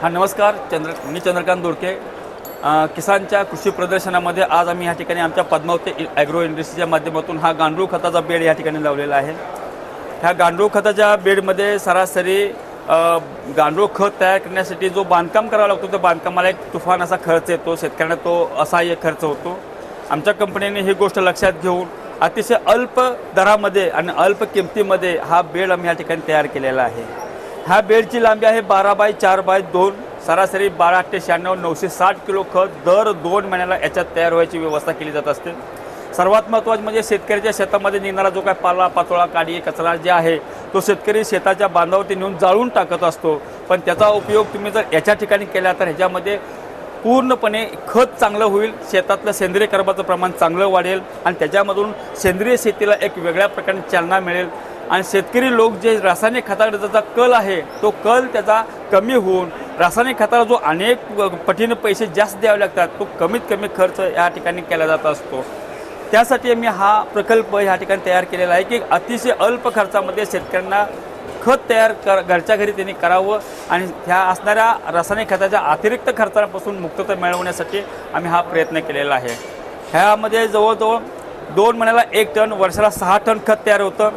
हा नमस्कार चंद्र मी चंद्रकांत दोडके. किसानच्या कृषी प्रदर्शनामध्ये आज आम्ही या ठिकाणी आमच्या पद्मावती ॲग्रो इंडस्ट्रीच्या माध्यमातून हा गांडूळ खताचा बेड या ठिकाणी लावलेला आहे. ह्या गांडूळ खताच्या बेडमध्ये सरासरी गांडूळ खत तयार करण्यासाठी जो बांधकाम करावा लागतो त्या बांधकामाला एक तुफान असा खर्च येतो. शेतकऱ्यांना तो असाह्य खर्च होतो. आमच्या कंपनीने ही गोष्ट लक्षात घेऊन अतिशय अल्प दरामध्ये आणि अल्प किमतीमध्ये हा बेड आम्ही या ठिकाणी तयार केलेला आहे. ह्या बेडची लांबी आहे बारा बाय चार बाय दोन. सरासरी बारा ते शहाण्णव नऊशे साठ किलो खत दर दोन महिन्याला याच्यात तयार व्हायची व्यवस्था केली जात असते. सर्वात महत्त्वाचं म्हणजे शेतकऱ्याच्या शेतामध्ये निघणारा जो काय पाला पाचोळा काडी कचरा जे आहे तो शेतकरी शेताच्या बांधावरती नेऊन जाळून टाकत असतो. पण त्याचा उपयोग तुम्ही जर याच्या ठिकाणी केला तर ह्याच्यामध्ये पूर्णपणे खत चांगलं होईल शेतातलं सेंद्रिय कर्माचं प्रमाण चांगलं वाढेल आणि त्याच्यामधून सेंद्रिय शेतीला एक वेगळ्या प्रकारे चालना मिळेल. आणि शेतकरी लोक जे रासायनिक खताकडे त्याचा कल आहे तो कल त्याचा कमी होऊन रासायनिक खताला जो अनेक पटीने पैसे जास्त द्यावे लागतात तो कमीत कमी खर्च या ठिकाणी केला जात असतो. त्यासाठी मी हा प्रकल्प या ठिकाणी तयार केलेला आहे की अतिशय अल्प खर्चामध्ये शेतकऱ्यांना खत तयार कर घरच्या घरी त्यांनी करावं आणि ह्या असणाऱ्या रासायनिक खताच्या अतिरिक्त खर्चापासून मुक्तता मिळवण्यासाठी आम्ही हा प्रयत्न केलेला आहे. ह्यामध्ये जवळजवळ दोन महिन्याला एक टन वर्षाला सहा टन खत तयार होतं.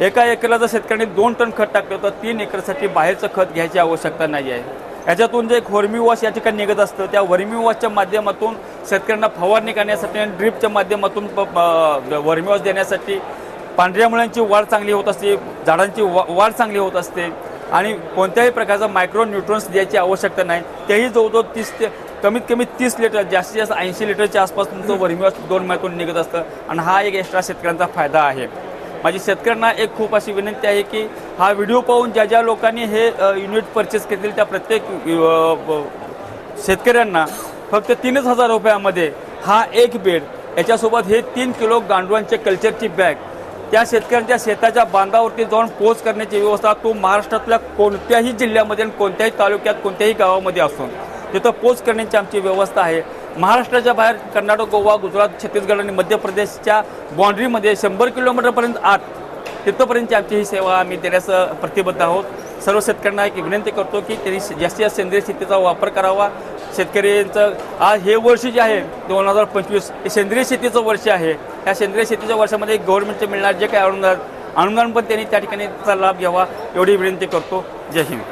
एका एकरला जर शेतकऱ्यांनी दोन टन खत टाकलं तर तीन एकरसाठी बाहेरचं खत घ्यायची आवश्यकता नाही आहे. याच्यातून जे एक वर्मी वॉश या ठिकाणी निघत असतं त्या वर्मी वॉशच्या माध्यमातून शेतकऱ्यांना फवारणी करण्यासाठी आणि ड्रिपच्या माध्यमातून प- वॉश देण्यासाठी पांढऱ्या मुळांची वाढ चांगली होत असते झाडांची वा वाढ चांगली होत असते आणि कोणत्याही प्रकारचा मायक्रो न्यूट्रन्स द्यायची आवश्यकता नाही. तेही जवळजवळ तीस ते कमीत कमी तीस लिटर जास्तीत जास्त ऐंशी लिटरच्या आसपास तुमचं वर्मी वॉश दोन महिन्यातून निघत असतं आणि हा एक एक्स्ट्रा शेतकऱ्यांचा फायदा आहे. माझी शेतकऱ्यांना एक खूप अशी विनंती आहे की हा व्हिडिओ पाहून ज्या ज्या लोकांनी हे युनिट परचेस केतील त्या प्रत्येक शेतकऱ्यांना फक्त तीनच हजार रुपयामध्ये हा एक बेड याच्यासोबत हे तीन किलो गांडवांचे कल्चरची बॅग त्या शेतकऱ्यांच्या शेताच्या बांधावरती जाऊन पोच करण्याची व्यवस्था तो महाराष्ट्रातल्या कोणत्याही जिल्ह्यामध्ये आणि कोणत्याही तालुक्यात कोणत्याही गावामध्ये असून तिथं पोच करण्याची आमची व्यवस्था आहे. महाराष्ट्राच्या बाहेर कर्नाटक गोवा गुजरात छत्तीसगड आणि मध्य प्रदेशच्या बाँड्रीमध्ये शंभर किलोमीटरपर्यंत आत तिथंपर्यंतची आमची ही सेवा आम्ही देण्यास प्रतिबद्ध आहोत. सर्व शेतकऱ्यांना एक विनंती करतो की त्यांनी जास्तीत जास्त सेंद्रिय शेतीचा वापर करावा. शेतकऱ्यांचं आज हे वर्ष जे आहे दोन हजार पंचवीस हे सेंद्रिय शेतीचं वर्ष आहे. या सेंद्रिय शेतीच्या वर्षामध्ये गव्हर्नमेंटचे मिळणार जे काही अनुदान अनुदान पण त्यांनी त्या ठिकाणी त्याचा लाभ घ्यावा एवढी विनंती करतो. जय हिंद.